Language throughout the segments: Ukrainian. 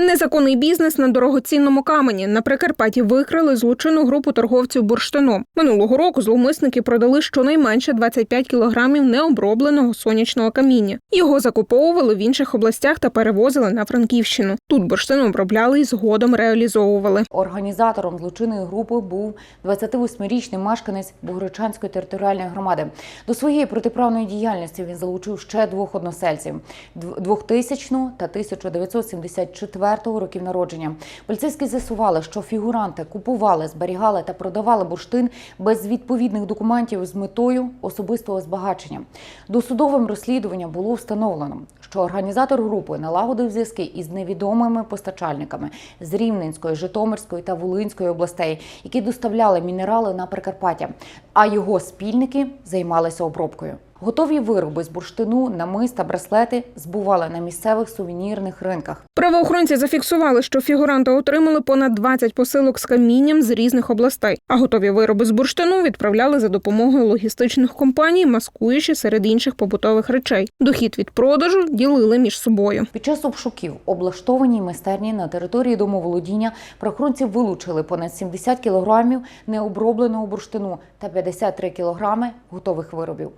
Незаконний бізнес на дорогоцінному камені на Прикарпатті викрили злочинну групу торговців бурштином. Минулого року зловмисники продали щонайменше 25 кілограмів необробленого сонячного каміння. Його закуповували в інших областях та перевозили на Франківщину. Тут бурштин обробляли і згодом реалізовували. Організатором злочинної групи був 28-річний мешканець Богородчанської територіальної громади. До своєї протиправної діяльності він залучив ще двох односельців дв- 2000 та 1974 років народження. Поліцейські з'ясували, що фігуранти купували, зберігали та продавали бурштин без відповідних документів з метою особистого збагачення. Досудовим розслідуванням було встановлено, що організатор групи налагодив зв'язки із невідомими постачальниками з Рівненської, Житомирської та Волинської областей, які доставляли мінерали на Прикарпаття, а його спільники займалися обробкою. Готові вироби з бурштину, намис та браслети збували на місцевих сувенірних ринках. Правоохоронці зафіксували, що фігуранти отримали понад 20 посилок з камінням з різних областей, а готові вироби з бурштину відправляли за допомогою логістичних компаній, маскуючи серед інших побутових речей. Дохід від продажу ділили між собою. Під час обшуків облаштованій майстерні на території домоволодіння правоохоронці вилучили понад 70 кілограмів необробленого бурштину та 53 кілограми готових виробів.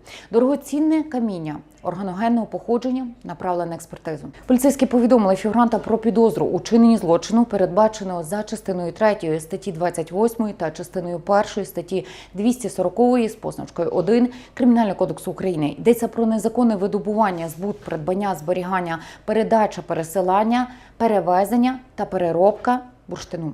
Дорогоцінне каміння органогенного походження направлене на експертизу. Поліцейські повідомили фігуранта про підозру у чиненні злочину, передбаченого за частиною 3 статті 28 та частиною 1 статті 240 з позначкою 1 Кримінального кодексу України. Йдеться про незаконне видобування, збут, придбання, зберігання, передача, пересилання, перевезення та переробка бурштину.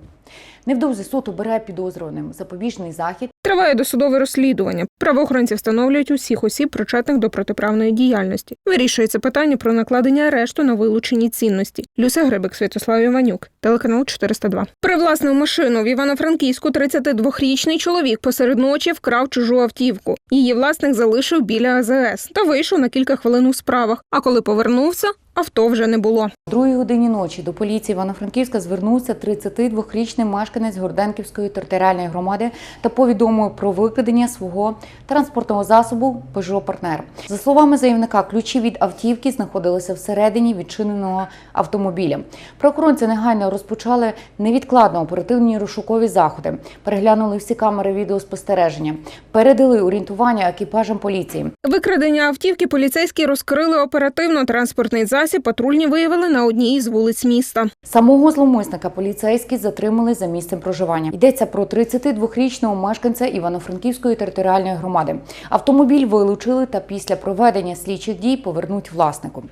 Невдовзі суд обирає підозрюваним запобіжний захід Триває досудове розслідування. Правоохоронці встановлюють усіх осіб, причетних до протиправної діяльності. Вирішується питання про накладення арешту на вилучені цінності. Люся Грибик, Святослав Іванюк, телеканал 402. Привласнив машину в Івано-Франківську 32-річний чоловік посеред ночі вкрав чужу автівку. Її власник залишив біля АЗС та вийшов на кілька хвилин у справах. А коли повернувся, авто вже не було. О другій годині ночі до поліції Івано-Франківська звернувся 32-річний мешканець Горденківської територіальної громади та повідомив про викрадення свого транспортного засобу Peugeot Partner. За словами заявника, ключі від автівки знаходилися всередині відчиненого автомобіля. Правоохоронці негайно розпочали невідкладно оперативні розшукові заходи, переглянули всі камери відеоспостереження, передали орієнтування екіпажам поліції. Викрадення автівки поліцейські розкрили оперативно. Транспортний засіб патрульні виявили на одній із вулиць міста. Самого зломисника поліцейські затримали за місцем проживання. Йдеться про 32-річного мешканця Івано-Франківської територіальної громади. Автомобіль вилучили та після проведення слідчих дій повернуть власнику.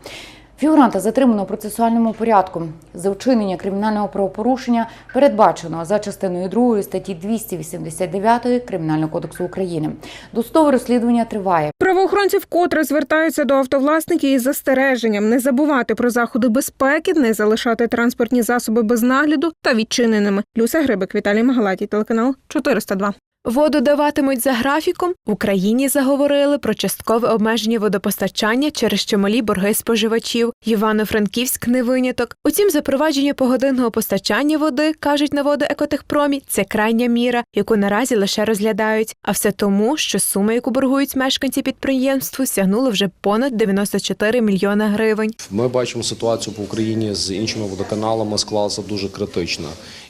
Фігуранта затримано процесуальному порядку. За вчинення кримінального правопорушення передбачено за частиною 2 статті 289 Кримінального кодексу України. Досудове розслідування триває. Правоохоронці вкотре звертаються до автовласників із застереженням не забувати про заходи безпеки, не залишати транспортні засоби без нагляду та відчиненими. Люся Грибик, Віталій Магалаті, телеканал 402. Воду даватимуть за графіком. В Україні заговорили про часткове обмеження водопостачання через чималі борги споживачів. Івано-Франківськ не виняток. Утім, запровадження погодинного постачання води кажуть на водоекотехпромі, це крайня міра, яку наразі лише розглядають. А все тому, що сума, яку боргують мешканці підприємству, сягнула вже понад 94 мільйона гривень. Ми бачимо ситуацію по Україні з іншими водоканалами склалася дуже критична.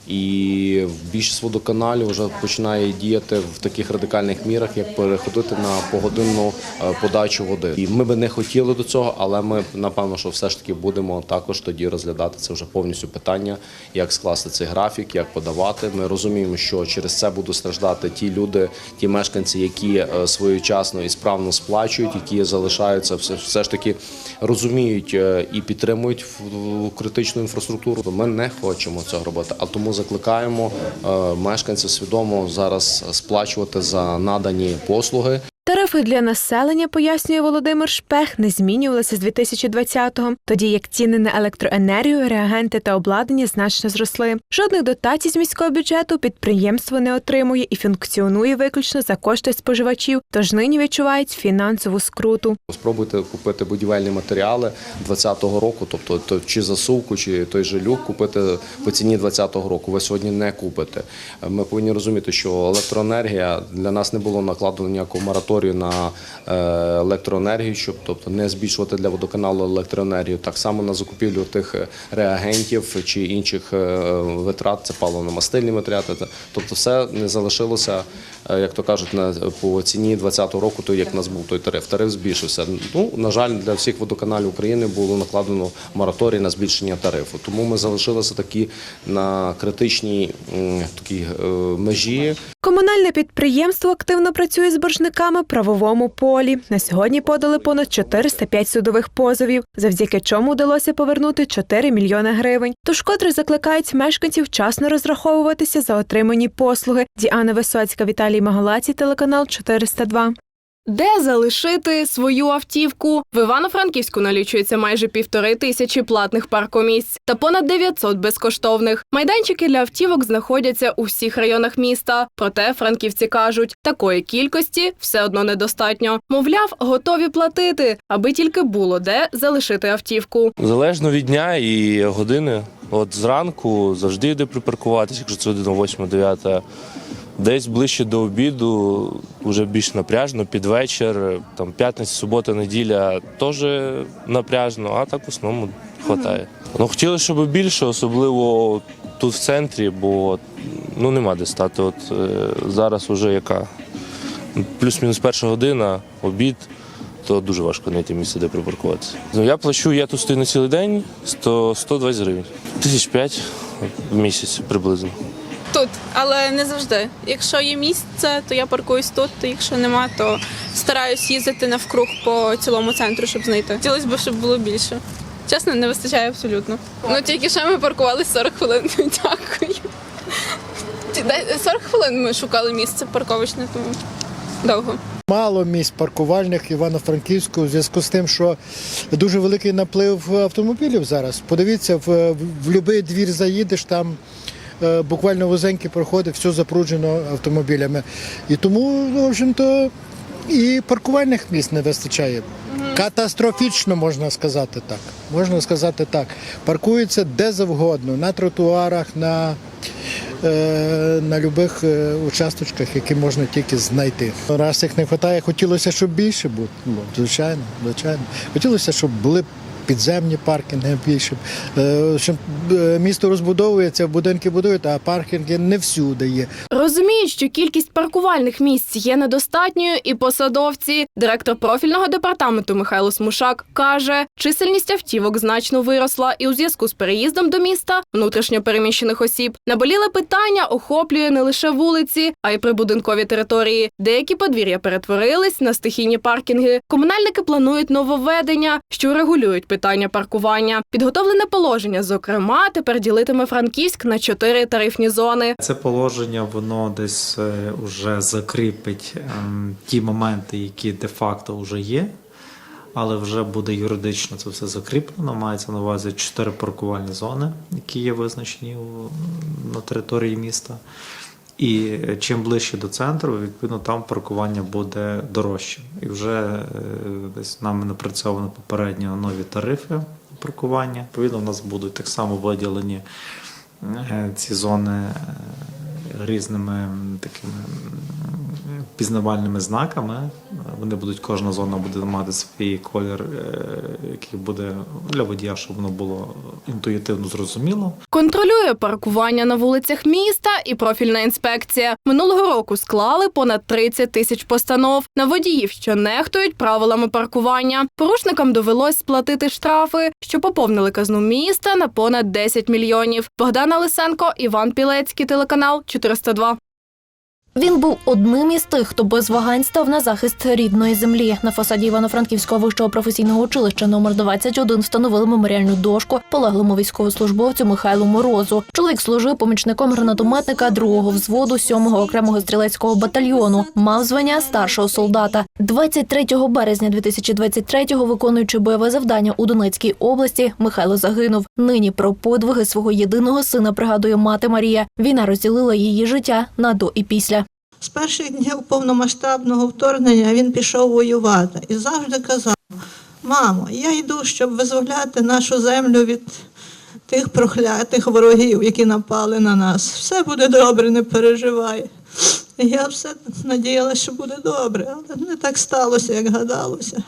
І більшість водоканалів вже починає діяти в таких радикальних мірах, як переходити на погодинну е, подачу води. І ми би не хотіли до цього, але ми напевно, що все ж таки будемо також тоді розглядати це вже повністю питання, як скласти цей графік, як подавати. Ми розуміємо, що через це будуть страждати ті люди, ті мешканці, які е, своєчасно і справно сплачують, які залишаються все, все ж таки розуміють е, і підтримують критичну інфраструктуру. Ми не хочемо цього робити, а тому закликаємо мешканців свідомо зараз сплачувати за надані послуги. Тарифи для населення, пояснює Володимир Шпех, не змінювалися з 2020-го, тоді як ціни на електроенергію, реагенти та обладнання значно зросли. Жодних дотацій з міського бюджету підприємство не отримує і функціонує виключно за кошти споживачів, тож нині відчувають фінансову скруту. Спробуйте купити будівельні матеріали 2020 року, тобто то чи засувку, чи той же люк купити по ціні 2020 року. Ви сьогодні не купите. Ми повинні розуміти, що електроенергія для нас не було накладено ніякого мораторію на на е, електроенергію, щоб тобто не збільшувати для водоканалу електроенергію. Так само на закупівлю тих е, реагентів чи інших е, витрат, це паливно-мастильні витрати. Тобто, все не залишилося, як то кажуть, на по ціні 2020 року, той як нас був той тариф. Тариф збільшився. Ну на жаль, для всіх водоканалів України було накладено мораторій на збільшення тарифу. Тому ми залишилися такі на критичній такій е, межі. Комунальне підприємство активно працює з боржниками в правовому полі. На сьогодні подали понад 405 судових позовів, завдяки чому вдалося повернути 4 мільйони гривень. Тож котре закликають мешканців вчасно розраховуватися за отримані послуги. Діана Висоцька, Віталій Магалаці, телеканал 402. Де залишити свою автівку? В Івано-Франківську налічується майже півтори тисячі платних паркомісць та понад 900 безкоштовних. Майданчики для автівок знаходяться у всіх районах міста. Проте франківці кажуть, такої кількості все одно недостатньо. Мовляв, готові платити, аби тільки було де залишити автівку. Залежно від дня і години. От зранку завжди йде припаркуватися, якщо це година 8-9. Десь ближче до обіду, вже більш напряжно, під вечір, там п'ятниця, субота, неділя теж напряжно, а так в основному вистачає. Ну, хотілося, щоб більше, особливо тут в центрі, бо ну, нема де стати. От е, зараз вже яка плюс-мінус перша година, обід то дуже важко знайти місце, де припаркуватися. Ну, я плачу, я тут стою на цілий день 100, 120 гривень. Тисяч п'ять в місяць приблизно. Тут, але не завжди. Якщо є місце, то я паркуюсь тут. То якщо нема, то стараюсь їздити навкруг по цілому центру, щоб знайти. Хотілося б, щоб було більше. Чесно, не вистачає абсолютно. Ну тільки що ми паркувалися 40 хвилин. Дякую. Ті- 40 хвилин ми шукали місце парковочне, тому довго. Мало місць паркувальних Івано-Франківську у зв'язку з тим, що дуже великий наплив автомобілів зараз. Подивіться, в, в будь-який двір заїдеш, там буквально вузенькі проходи, все запруджено автомобілями. І тому, в общем-то, і паркувальних місць не вистачає. Катастрофічно можна сказати так. Можна сказати так. Паркуються де завгодно, на тротуарах, на, е, на будь-яких е, участочках, які можна тільки знайти. Раз їх не вистачає, хотілося, щоб більше було. Ну, звичайно, звичайно. Хотілося, щоб були підземні паркінги більше. Е, е, місто розбудовується, будинки будують, а паркінги не всюди є. Розуміють, що кількість паркувальних місць є недостатньою, і посадовці. Директор профільного департаменту Михайло Смушак каже, чисельність автівок значно виросла, і у зв'язку з переїздом до міста внутрішньо переміщених осіб наболіле питання охоплює не лише вулиці, а й прибудинкові території. Деякі подвір'я перетворились на стихійні паркінги. Комунальники планують нововведення, що регулюють питання паркування. Підготовлене положення, зокрема, тепер ділитиме Франківськ на чотири тарифні зони. Це положення воно десь е, уже закріпить ем, ті моменти, які де-факто вже є, але вже буде юридично це все закріплено. Мається на увазі чотири паркувальні зони, які є визначені на території міста. І е, чим ближче до центру, відповідно, там паркування буде дорожчим. І вже е, десь нами напрацьовано попередньо нові тарифи паркування. Відповідно, у нас будуть так само виділені е, ці зони е, різними такими пізнавальними знаками. Вони будуть, кожна зона буде мати свій колір, е, який буде для водія, щоб воно було інтуїтивно зрозуміло. Контролює паркування на вулицях міста і профільна інспекція. Минулого року склали понад 30 тисяч постанов на водіїв, що нехтують правилами паркування. Порушникам довелось сплатити штрафи, що поповнили казну міста на понад 10 мільйонів. Богдана Лисенко, Іван Пілецький, телеканал 402. Він був одним із тих, хто без вагань став на захист рідної землі. На фасаді Івано-Франківського вищого професійного училища номер 21 встановили меморіальну дошку полеглому військовослужбовцю Михайлу Морозу. Чоловік служив помічником гранатометника другого взводу 7-го окремого стрілецького батальйону. Мав звання старшого солдата. 23 березня 2023-го, виконуючи бойове завдання у Донецькій області, Михайло загинув. Нині про подвиги свого єдиного сина пригадує мати Марія. Війна розділила її життя на до і після. З перших днів повномасштабного вторгнення він пішов воювати і завжди казав: Мамо, я йду, щоб визволяти нашу землю від тих проклятих ворогів, які напали на нас. Все буде добре, не переживай. Я все надіялася, що буде добре, але не так сталося, як гадалося.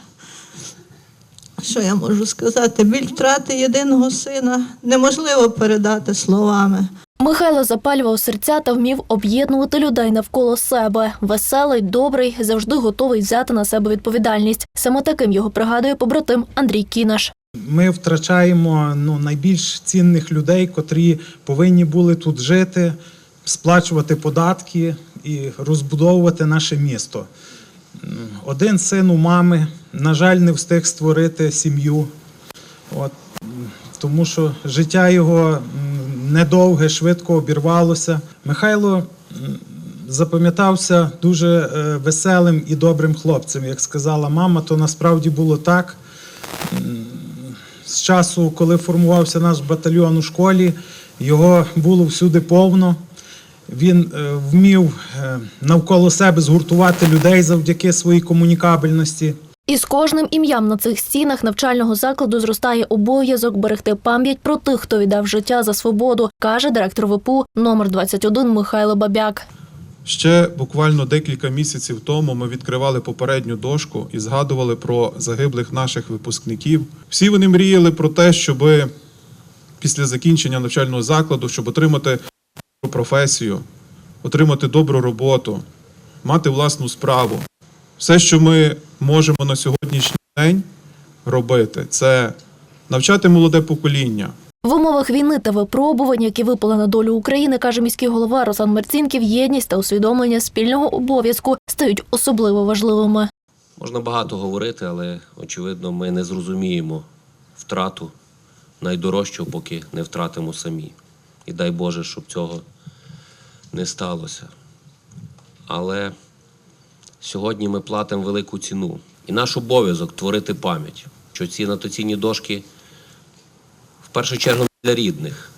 Що я можу сказати? Біль втрати єдиного сина неможливо передати словами. Михайло запалював серця та вмів об'єднувати людей навколо себе. Веселий, добрий, завжди готовий взяти на себе відповідальність. Саме таким його пригадує побратим Андрій Кінаш. Ми втрачаємо ну, найбільш цінних людей, котрі повинні були тут жити, сплачувати податки і розбудовувати наше місто. Один син у мами, на жаль, не встиг створити сім'ю. От, тому що життя його недовге, швидко обірвалося. Михайло запам'ятався дуже е, веселим і добрим хлопцем. Як сказала мама, то насправді було так з часу, коли формувався наш батальйон у школі, його було всюди повно. Він е, вмів е, навколо себе згуртувати людей завдяки своїй комунікабельності. І з кожним ім'ям на цих стінах навчального закладу зростає обов'язок берегти пам'ять про тих, хто віддав життя за свободу, каже директор ВПУ номер 21 Михайло Бабяк. Ще буквально декілька місяців тому ми відкривали попередню дошку і згадували про загиблих наших випускників. Всі вони мріяли про те, щоб після закінчення навчального закладу, щоб отримати професію, отримати добру роботу, мати власну справу. Все, що ми можемо на сьогоднішній день робити, це навчати молоде покоління. В умовах війни та випробувань, які випали на долю України, каже міський голова Руслан Марцінків, єдність та усвідомлення спільного обов'язку стають особливо важливими. Можна багато говорити, але очевидно, ми не зрозуміємо втрату найдорожчого, поки не втратимо самі. І дай Боже, щоб цього не сталося. Але сьогодні ми платимо велику ціну. І наш обов'язок творити пам'ять, що ці анотаційні дошки в першу чергу не для рідних,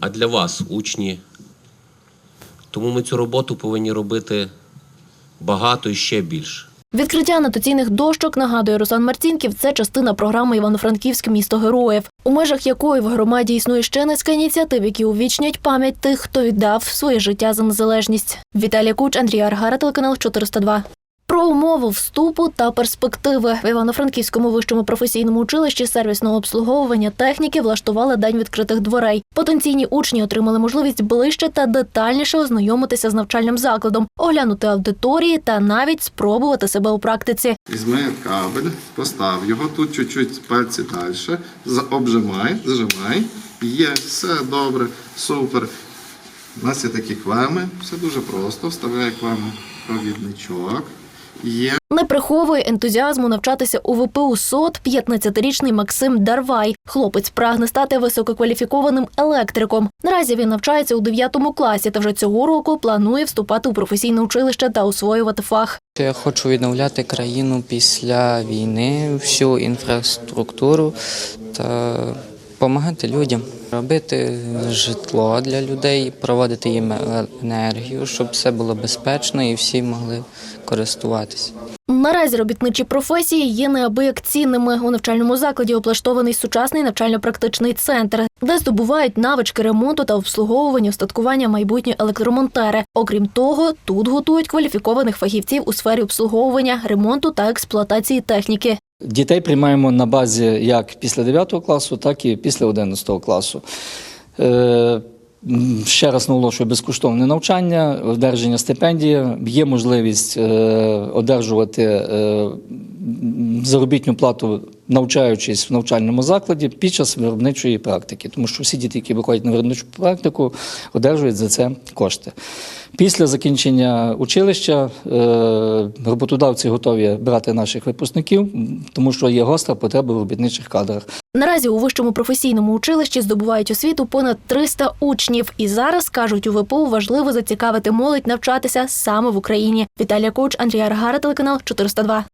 а для вас, учні. Тому ми цю роботу повинні робити багато і ще більше. Відкриття анотаційних дощок, нагадує Руслан Марцінків, це частина програми Івано-Франківське місто героїв, у межах якої в громаді існує ще низка ініціатив, які увічнять пам'ять тих, хто віддав своє життя за незалежність. Віталія Куч, Андрій Аргара, телеканал 402. Про умови вступу та перспективи в Івано-Франківському вищому професійному училищі сервісного обслуговування техніки влаштували день відкритих дверей. Потенційні учні отримали можливість ближче та детальніше ознайомитися з навчальним закладом, оглянути аудиторії та навіть спробувати себе у практиці. Візьми кабель, постав його тут чуть-чуть пальці далі, обжимай, зажимай. Є, все добре, супер. У нас є такі клеми, все дуже просто. Вставляй клему провідничок. Є. Не приховує ентузіазму навчатися у ВПУ СОТ 15-річний Максим Дарвай. Хлопець прагне стати висококваліфікованим електриком. Наразі він навчається у 9 класі та вже цього року планує вступати у професійне училище та освоювати фах. Я хочу відновляти країну після війни, всю інфраструктуру та допомагати людям, робити житло для людей, проводити їм енергію, щоб все було безпечно і всі могли користуватися. Наразі робітничі професії є неабияк цінними. У навчальному закладі облаштований сучасний навчально-практичний центр, де здобувають навички ремонту та обслуговування устаткування майбутні електромонтери. Окрім того, тут готують кваліфікованих фахівців у сфері обслуговування, ремонту та експлуатації техніки. Дітей приймаємо на базі як після 9 класу, так і після 11 класу. Е, Ще раз наголошую, безкоштовне навчання, одержання стипендії, є можливість е, одержувати е, заробітну плату, навчаючись в навчальному закладі під час виробничої практики, тому що всі діти, які виходять на виробничу практику, одержують за це кошти. Після закінчення училища е, роботодавці готові брати наших випускників, тому що є гостра потреба в робітничих кадрах. Наразі у вищому професійному училищі здобувають освіту понад 300 учнів. І зараз кажуть, у ВПУ важливо зацікавити молодь навчатися саме в Україні. Віталія Коуч, Андрій Аргара, телеканал 402.